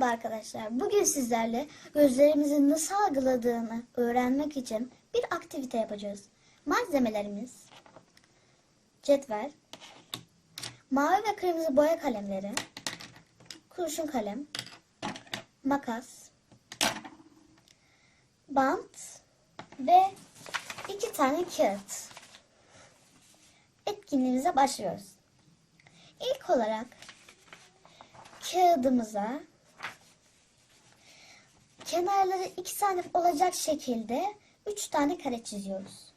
Merhaba arkadaşlar. Bugün sizlerle gözlerimizin nasıl algıladığını öğrenmek için bir aktivite yapacağız. Malzemelerimiz cetvel, mavi ve kırmızı boya kalemleri, kurşun kalem, makas, bant ve iki tane kağıt. Etkinliğimize başlıyoruz. İlk olarak kağıdımıza kenarları iki santim olacak şekilde üç tane kare çiziyoruz.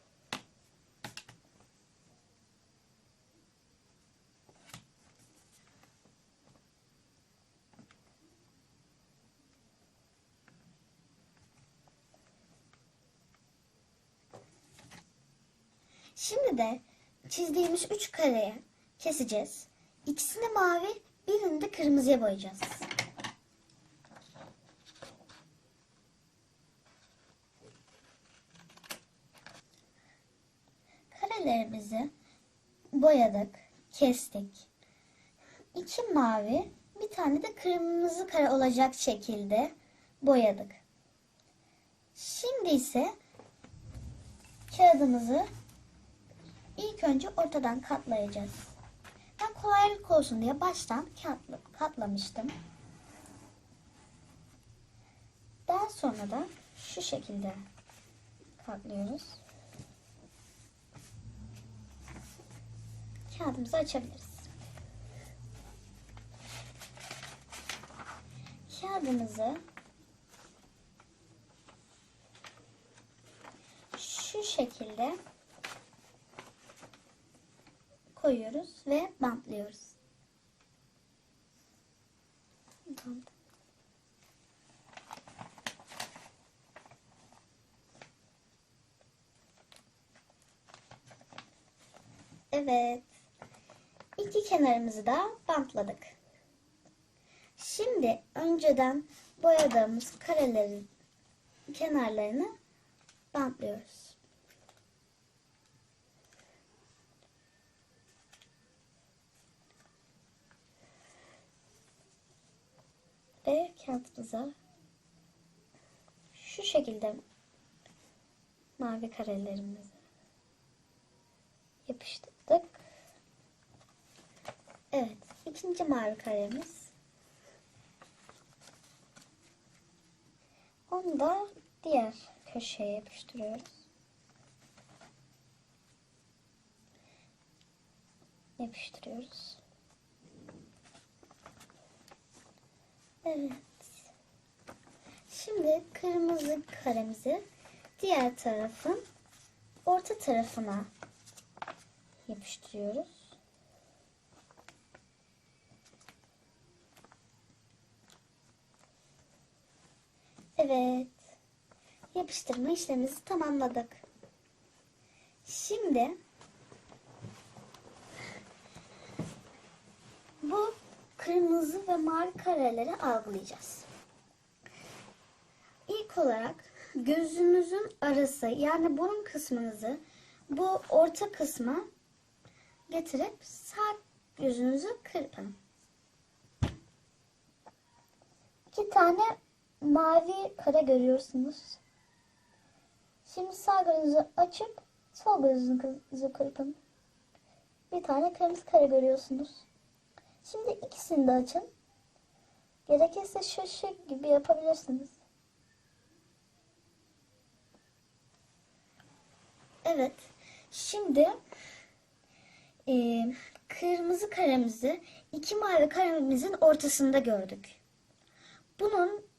Şimdi de çizdiğimiz üç kareye keseceğiz. İkisini mavi, birini de kırmızıya boyayacağız. Karelerimizi boyadık, kestik. İki mavi, bir tane de kırmızı kare olacak şekilde boyadık. Şimdi ise kağıdımızı ilk önce ortadan katlayacağız. Ben kolaylık olsun diye baştan katla, katlamıştım. Daha sonra da şu şekilde katlıyoruz. Kağıdımızı açabiliriz. Kağıdımızı şu şekilde koyuyoruz ve bantlıyoruz. Bant. Evet. İki kenarımızı da bantladık. Şimdi önceden boyadığımız karelerin kenarlarını bantlıyoruz. ve kağıtımıza şu şekilde mavi karelerimizi yapıştırdık. Evet, ikinci mavi karemiz. Onu da diğer köşeye yapıştırıyoruz. Yapıştırıyoruz. Evet. Şimdi kırmızı karemizi diğer tarafın orta tarafına yapıştırıyoruz. Evet. Yapıştırma işlemimizi tamamladık. Şimdi bu kırmızı ve mavi kareleri algılayacağız. İlk olarak gözümüzün arası yani burun kısmınızı bu orta kısma getirip sağ gözünüzü kırpın. İki tane mavi kare görüyorsunuz. Şimdi sağ gözünüzü açıp sol gözünüzü kırpın. Bir tane kırmızı kare görüyorsunuz. Şimdi ikisini de açın. Gerekirse şu şu gibi yapabilirsiniz. Evet. Şimdi e, kırmızı karemizi iki mavi karemizin ortasında gördük. Bunun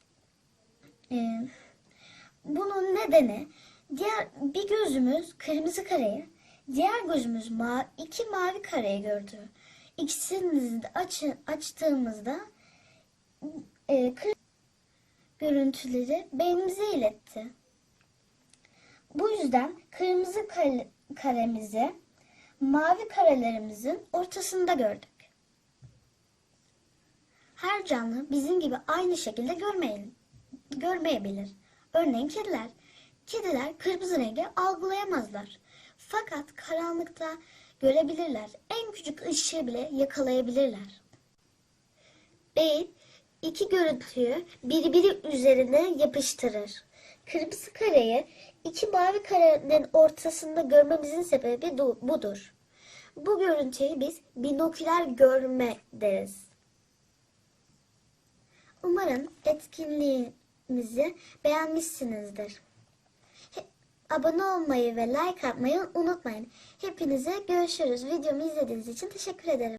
e, bunun nedeni diğer bir gözümüz kırmızı kareyi, diğer gözümüz ma iki mavi kareyi gördü. İkisini de aç, açtığımızda e, görüntüleri beynimize iletti. Bu yüzden kırmızı kare, karemizi mavi karelerimizin ortasında gördük. Her canlı bizim gibi aynı şekilde görmeyelim, görmeyebilir. Örneğin kediler. Kediler kırmızı rengi algılayamazlar. Fakat karanlıkta görebilirler. En küçük ışığı bile yakalayabilirler. Beyin iki görüntüyü birbiri üzerine yapıştırır. Kırmızı kareyi iki mavi karenin ortasında görmemizin sebebi du- budur. Bu görüntüyü biz binoküler görme deriz. Umarım etkinliğimizi beğenmişsinizdir. Abone olmayı ve like atmayı unutmayın. Hepinize görüşürüz. Videomu izlediğiniz için teşekkür ederim.